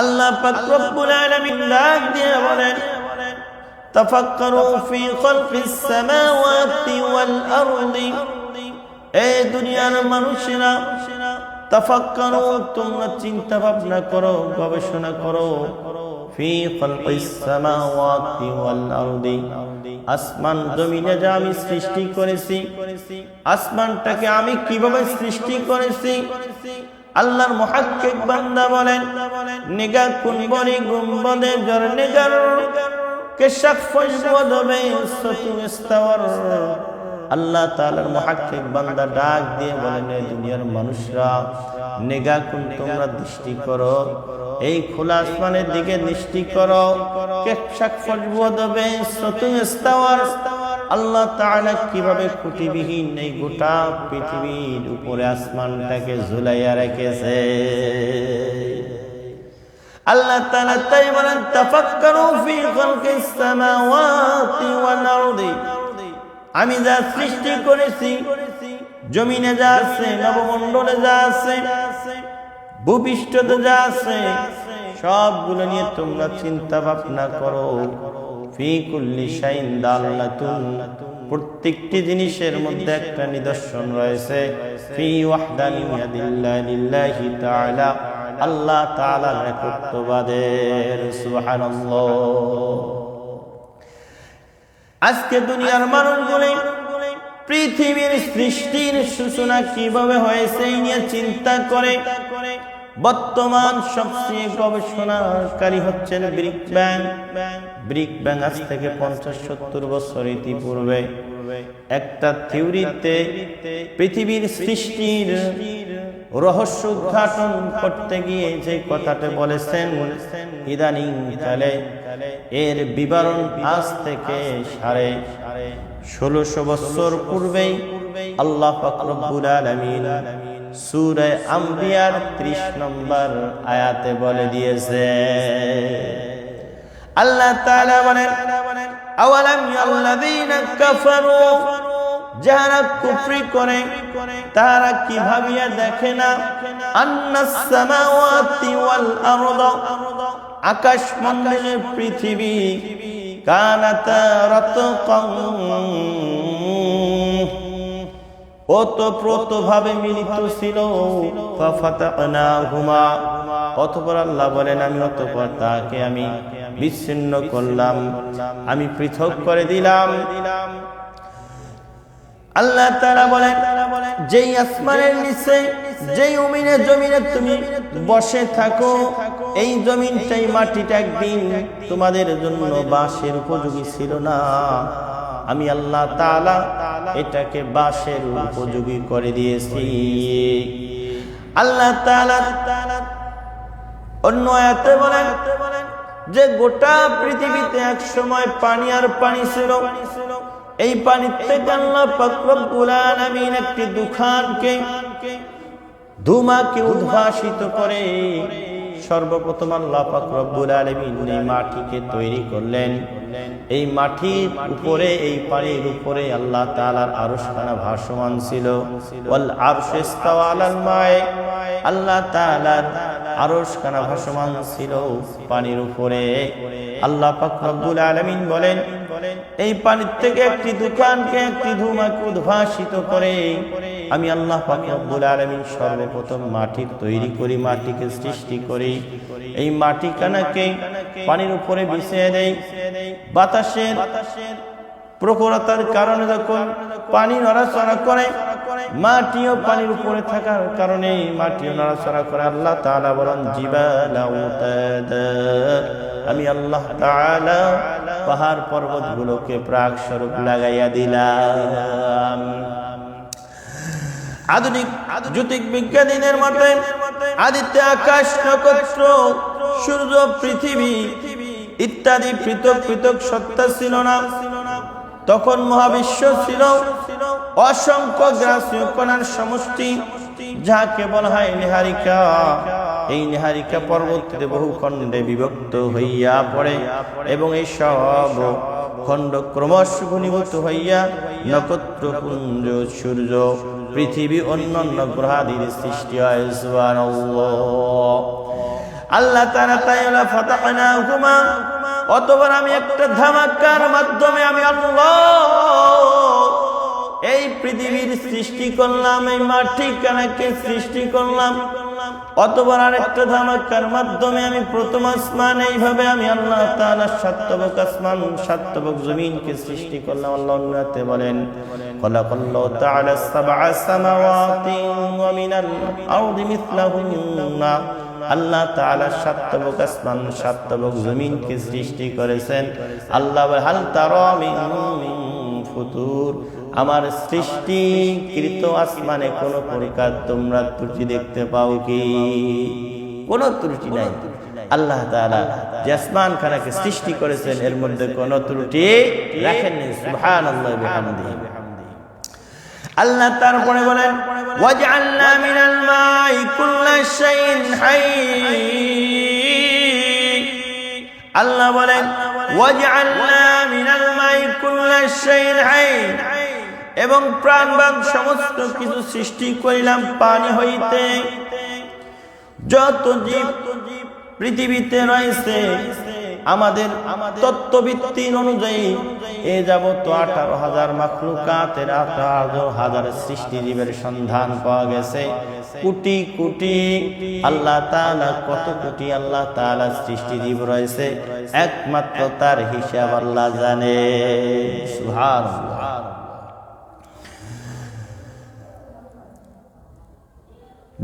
আল্লাহ পাক রব্বুল আলামিন ডাক দিয়ে বলেন, তাফাক্কারু ফি খালকিস সামাওয়াতি ওয়াল আরদি। এই দুনিয়ার মানুষেরা, তাফাক্কারু, তোমরা চিন্তা ভাবনা করো, গবেষণা করো। ফি খালকিস সামাওয়াতি ওয়াল আরদি। আসমান জমিনে যা আমি সৃষ্টি করেছি, আসমানটাকে আমি কীভাবে সৃষ্টি করেছি আল্লাহর মুহাক্কিক বান্দা বলেন নিগা কুনবরি গুম্বদে জর নিগার কেশাক ফজবদবে সতু ইস্তাওয়ার। আল্লাহ তাআলার মুহাক্কিক বান্দা ডাক দিয়ে বলেন এই দুনিয়ার মানুষরা নিগা কুন তোমরা দৃষ্টি করো, এই খোলা আসমানের দিকে দৃষ্টি করো, কেশাক ফজবদবে সতু ইস্তাওয়ার। আল্লাহ তাআলা কীভাবে খুঁটিবিহীন এই গোটা পৃথিবীর উপরে আসমানটাকে ঝুলাইয়া রেখেছে? আল্লাহ তাআলা তাই বলেন, তাফাক্কারু ফি খালকিস সামাওয়াতি ওয়াল আরদি। আমি যা সৃষ্টি করেছি, জমিনে যা আছে, নবমণ্ডলে যা আছে, ভূপৃষ্ঠতে যা আছে, সবগুলো নিয়ে তোমরা চিন্তা ভাবনা করো। প্রত্যেকটি জিনিসের মধ্যে একটা নিদর্শন রয়েছে। আল্লাহ আজকে দুনিয়ার মানুষগুলি পৃথিবীর সৃষ্টির সূচনা কীভাবে হয়েছে নিয়ে চিন্তা করে বর্তমান সবচেয়ে গবেষণাকারী হচ্ছেন ব্রিক ব্যাং। ব্রিক ব্যাং আজ থেকে পঞ্চাশ সত্তর বছর ইতিপূর্বে। একটা থিওরিতে পৃথিবীর সৃষ্টির রহস্য উদ্ঘাটন করতে গিয়ে যে কথাটা বলেছেন, ইদানিং কালে এর বিবরণ আজ থেকে সাড়ে ষোলোশো বছর পূর্বেই আল্লাহ ফাকরুল আলমিন সুরে আম্বিয়ার ত্রিশ নম্বর আয়াতে বলে দিয়েছে। আল্লাহ তাআলা বলেন, আওয়ালাম ইয়াল্লাযীনা কাফারু? যারা কুফরি করে তারা কি ভাবিয়া দেখে না? আন্নাস সামাওয়াতি ওয়াল আরদ, আকাশ মণ্ডলের পৃথিবী, কানাতা রাতকাম ওতপ্রোত ভাবে মিলিত ছিল। ফাফাতানাহুমা অতঃপর আল্লাহ বলেন, আমি অতঃপর তাকে আমি বিচ্ছিন্ন করলাম। আমি পৃথক করে দিলাম। আল্লাহ তারা বলেন, যেই আসমানের নিচে, যেই উমিনে জমিনে তুমি বসে থাকো এই জমিনটাই মাটিটা একদিন তোমাদের জন্য বাঁশের উপযোগী ছিল না। আমি আল্লাহ তালা এটাকে বাঁশের উপযোগী করে দিয়েছি। আল্লাহ তাআলা অন্য আয়াতে বলেন, যে গোটা পৃথিবীতে এক সময় পানি আর পানি ছিল। এই পানির থেকে আল্লাহ পাক রব্বুল আলামিন একটি দুখানকে ধুমাকে উদ্ভাসিত করে সর্বপ্রথম আল্লাহ রব্বুল আলামিন এই মাটিকে তৈরি করলেন। এই মাটির উপরে, এই পানির উপরে আল্লাহ তাআলার আরশখানা ভাসমান ছিল। আল্লাহ তাআলার আরশখানা ভাসমান ছিল পানির উপরে। আল্লাহ রব্বুল আলামিন বলেন, এই পানির থেকে একটি দোকানকে একটি ধুমাকে উদ্ভাসিত করে আমি আল্লাহ রব্বুল আলামিন সর্বপ্রথম মাটির তৈরি করি, মাটিকে সৃষ্টি করি। এই মাটি কানাকে পানির উপরে বিছিয়ে দেই, বাতাসের প্রখরতার কারণে যখন পানি নড়াচড়া করে, মাটিও পানির উপরে থাকার কারণে মাটিও নড়াচড়া করে। আল্লাহ তাআলা বলেন, জিবালা আমি আল্লাহ পাহাড় পর্বতগুলোকে প্রাক স্বরূপ লাগাইয়া দিলাম। আধুনিক জ্যোতিক বিজ্ঞানীদের মতে, আদিত্য আকাশ, নক্ষত্র, সূর্য, পৃথিবী ইত্যাদি পৃথক পৃথক সত্তা ছিল না। তখন মহাবিশ্ব ছিল অসংখ্য গ্রাসীয় কণার সমষ্টি যাকে বলা হয় নিহারিকা। এই নিহারিকা পরবর্তীতে বহু খণ্ডে বিভক্ত হইয়া পড়ে এবং এই সব খণ্ড ক্রমশ ঘনীভূত হইয়া নক্ষত্রপুঞ্জ সূর্য পৃথিবী অন্যান্য গ্রহাদির সৃষ্টি হয় আল্লাহ তারা তাই ফতানা হুমা অতবার আমি একটা ধামাক্কার মাধ্যমে আমি এই পৃথিবীর সৃষ্টি করলাম, এই মাটি কানাকে সৃষ্টি করলাম। অতবার আরেকটা ধামাকার মাধ্যমে আমি প্রথম আসমান, এইভাবে আমি আল্লাহ তাআলা সাতবক আসমান সাতবক জমিনকে সৃষ্টি করলাম। আল্লাহ উন্নতে বলেন আল্লাহ জমিনকে সৃষ্টি করেছেন। আল্লাহ হাল তারা ফুতুর। আমার সৃষ্টিকৃত আসমানে কোন প্রকার তোমরা ত্রুটি দেখতে পাও কি? কোন ত্রুটি নাই। আল্লাহ আসমান খানাকে সৃষ্টি করেছেন, এর মধ্যে কোন ত্রুটি রাখেননি। সুবহানাল্লাহ বিহামদিহি। আল্লাহ তারপরে বলেন কুল্লা হাই আল্লাহ বলেন কুল্লা হাই এবং প্রাণবান সমস্ত কিছু সৃষ্টি করিলাম পানি হইতে। যত জীব পৃথিবীতে রয়েছে, আমাদের তত্ত্বভিত্তি অনুযায়ী এ যাবত আঠারো হাজার মাকলুকাতের আঠারো হাজার সৃষ্টি জীবের সন্ধান পাওয়া গেছে। কোটি কোটি আল্লাহ তাআলা, কত কোটি আল্লাহ তাআলা সৃষ্টি জীব রয়েছে, একমাত্র তার হিসাব আল্লাহ জানে। সুবহানাল্লাহ।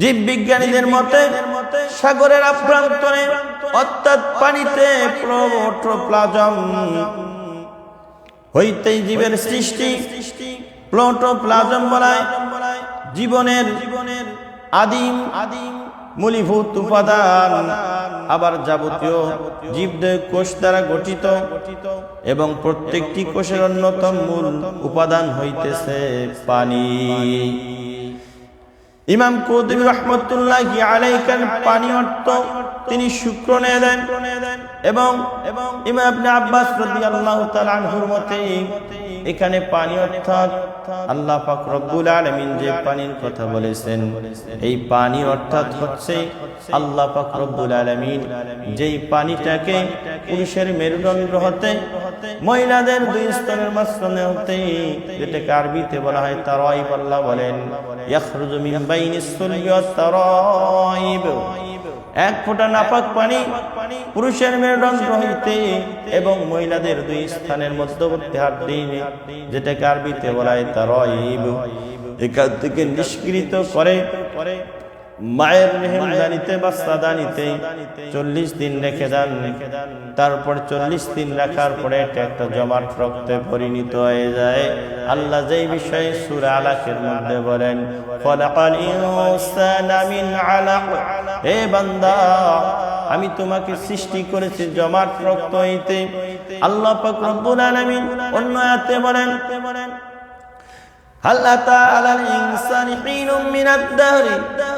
জীব বিজ্ঞানীদের মতে, সাগরের আভ্যন্তরে, অর্থাৎ পানিতে প্রোটোপ্লাজম হইতেই জীবের সৃষ্টি। প্রোটোপ্লাজম বলায় জীবনের জীবনের আদিম আদিম মূলীভূত উপাদান, আবার যাবতীয় জীবদেহ কোষ দ্বারা গঠিত এবং প্রত্যেকটি কোষের অন্যতম মূল উপাদান হইতেছে পানি। ইমাম কৌদবী রহমতুল্লাহ আলাইকান পানি অর্থ তিনি শুক্র নিয়ে দেন এবং এবং ইমাম আপনি আব্বাস রাদিয়াল্লাহু তাআলা আনহুর মতে এখানে পানি অর্থাৎ আল্লাহ পাক আলামিন যে পানির কথা বলেছেন, এই পানি অর্থাৎ হচ্ছে আল্লাহ পাক আলামিন যেই পানিটাকে পুরুষের মেরুদণ্ড হতে মহিলাদের দুই স্তনের মাঝখানে হতে যেটাকে আরবিতে বলা হয় তারাইব আল্লাহ বলেন। ইয়াখরুজু মিন বাইনিস সুলবি ওয়াত তারাইব। এক ফোঁটা নাপাক পানি পুরুষের মেরুদণ্ড হইতে এবং মহিলাদের দুই স্থানের মধ্যবর্তী হাড্ডি যেটাকে আরবিতে বলা হয় তারাইব। এখান থেকে নিষ্কৃত করে মায়ের মেহেমদানিতে বা সাদানিতে চল্লিশ দিন রেখে দেন। তারপর চল্লিশ দিন রাখার পরে এটা একটা জমাট রক্তে পরিণত হয়ে যায়। আল্লাহ যেই বিষয়ে সুরা আলাকের মধ্যে বলেন হে বান্দা, আমি তোমাকে সৃষ্টি করেছি জমাট রক্ত হইতে। আল্লাহ পাক রব্বুল অন্য আয়াতে বলেন هل أتى على الإنسان حين من الدهر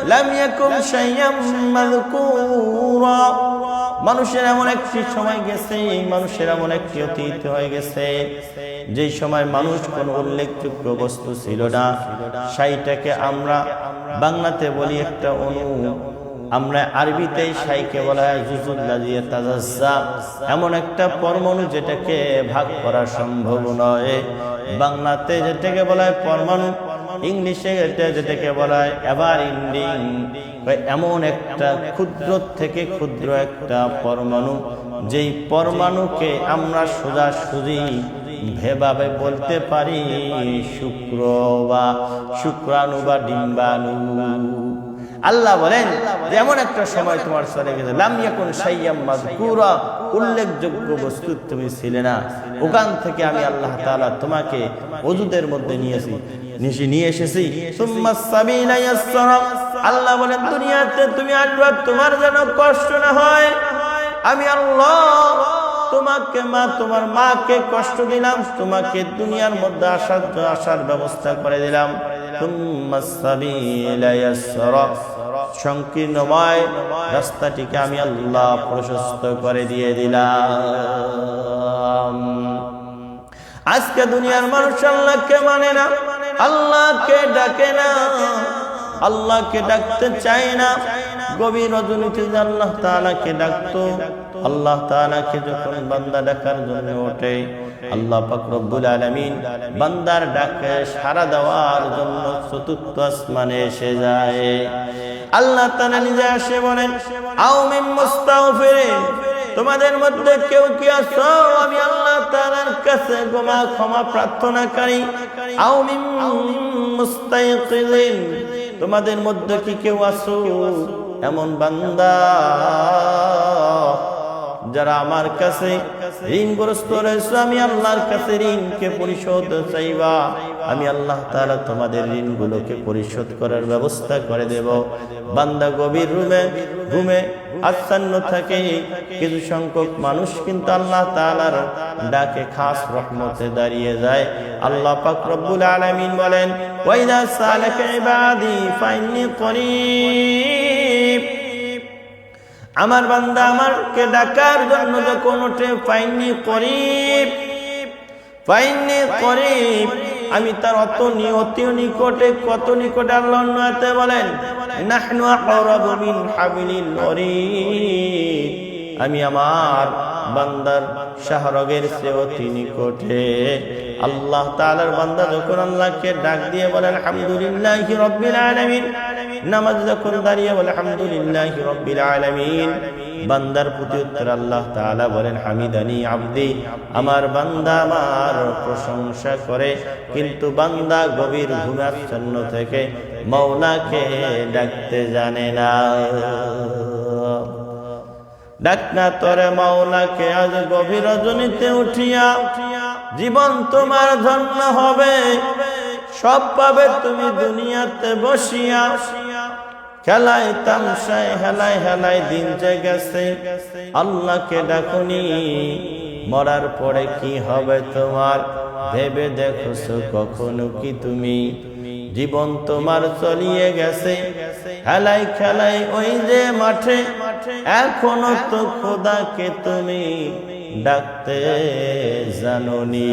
لم يكن شيئا مذكورا মানুষের এমন একটি সময় গেছে মানুষের এমন একটি অতীত হয়ে গেছে যে সময় মানুষ কোন উল্লেখযোগ্য বস্তু ছিল না সেইটাকে আমরা বাংলাতে বলি একটা অনু আমরা আরবিতে সাইকে বলা হয় জুজুল্লা দিয়ে তাজাজ্জা। এমন একটা পরমাণু যেটাকে ভাগ করা সম্ভব নয়। বাংলাতে যেটাকে বলা হয় পরমাণু, ইংলিশে এটা যেটাকে বলা হয় এভার ইন্ডিং এমন একটা ক্ষুদ্র থেকে ক্ষুদ্র একটা পরমাণু, যেই পরমাণুকে আমরা সোজা সুজি ভেভাবে বলতে পারি শুক্র বা শুক্রাণু বা ডিম্বাণু। আল্লাহ বলেন, যেমন একটা সময় তোমার চলে গেছে উল্লেখযোগ্য বস্তু তুমি ছিলে না। ওখান থেকে আমি আল্লাহ তাআলা তোমাকে ওজুদের মধ্যে নিয়েছি, নিশি নিয়ে এসেছি। আল্লাহ বলেন, দুনিয়াতে তুমি তোমার যেন কষ্ট না হয়, আমি আল্লাহ তোমাকে মা, তোমার মাকে কষ্ট দিলাম, তোমাকে দুনিয়ার মধ্যে আসার আসার ব্যবস্থা করে দিলাম। সংকীর্ণময় রাস্তাটিকে আমি আল্লাহ প্রশস্ত করে দিয়ে দিলাম। আজকে দুনিয়ার মানুষ আল্লাহকে মানে না, আল্লাহকে ডাকে না, আল্লাহকে ডাকতে চায় না। গভীর রজনীতে আল্লাহ তাআলাকে ডাকতো আল্লাহ তাআলাকে যখন বান্দা ডাকার জন্য ওঠে, আল্লাহ পাক রব্বুল আলামিন বান্দার ডাকে সাড়া দেওয়ার জন্য চতুর্থ আসমানে এসে যায়। আল্লাহ তাআলা নিজে আসে বলেন, আও মিন মুস্তাগফিরিন তোমাদের মধ্যে কেউ কি আছো? আমি আল্লাহ তাআলার কাছে ক্ষমা ক্ষমা প্রার্থনাকারী। আও মিন মুস্তাইকিজিন তোমাদের মধ্যে কি কেউ আছো? এমন বান্দা যারা আমার কাছে ঋণগ্রস্ত রয়েছে, আমি আল্লাহর কাছে ঋণকে পরিশোধ চাইবা। আমি আল্লাহ তাআলা তোমাদের ঋণগুলোকে পরিশোধ করার ব্যবস্থা করে দেব। বান্দা গভীর রুমে ঘুমে আচ্ছন্ন থাকে। কিছু সংখ্যক মানুষ কিন্তু আল্লাহ তাআলার ডাকে খাস রহমতে দাঁড়িয়ে যায়। আল্লাহ পাক রব্বুল আলামিন বলেন ওয়াইদা সালাকা ইবাদি, ফাইন্নি করিব। আমার বান্দা আমারকে ডাকার জন্য যখন ওঠে ফাইনি করিব। ফাইনি করিব। আমি তার অত নি- অতি নিকটে কত নিকটে আল্লাহ নয়াতে বলেন, নাহনু আকরাবু মিন হাবিলিল ওয়ারিদ আমি আমার বান্দার শাহরগের সে অতি নিকটে। আল্লাহ তাআলার বান্দা যখন আল্লাহকে ডাক দিয়ে বলে আলহামদুলিল্লাহি রাব্বিল আলামিন। নামাজ যখন দাঁড়িয়ে বলে, আলহামদুলিল্লাহি রাব্বিল আলামিন। বান্দার প্রতি উত্তর আল্লাহ তাআলা বলেন, হামিদানি আব্দি। আমার বান্দা আমার প্রশংসা করে, কিন্তু বান্দা গভীর ঘুমাচ্ছন্ন থেকে মৌলাকে ডাকতে জানে না। ডাকনা তরে মাওলাকে, আজ গভীর রজনীতে উঠিয়া জীবন তোমার ধন্য হবে। সব পাবে তুমি দুনিয়াতে বসিয়া। খেলায় তামসায় হেলায় হেলায় দিন যে গেছে আল্লাহকে ডাকুনি, মরার পরে কি হবে তোমার? ভেবে দেখছ কখনো কি তুমি? জীবন তোমার চলিয়ে গেছে। খেলাই খেলাই ওই যে মাঠে, এখনও তো খোদাকে তুমি ডাকতে জাননি।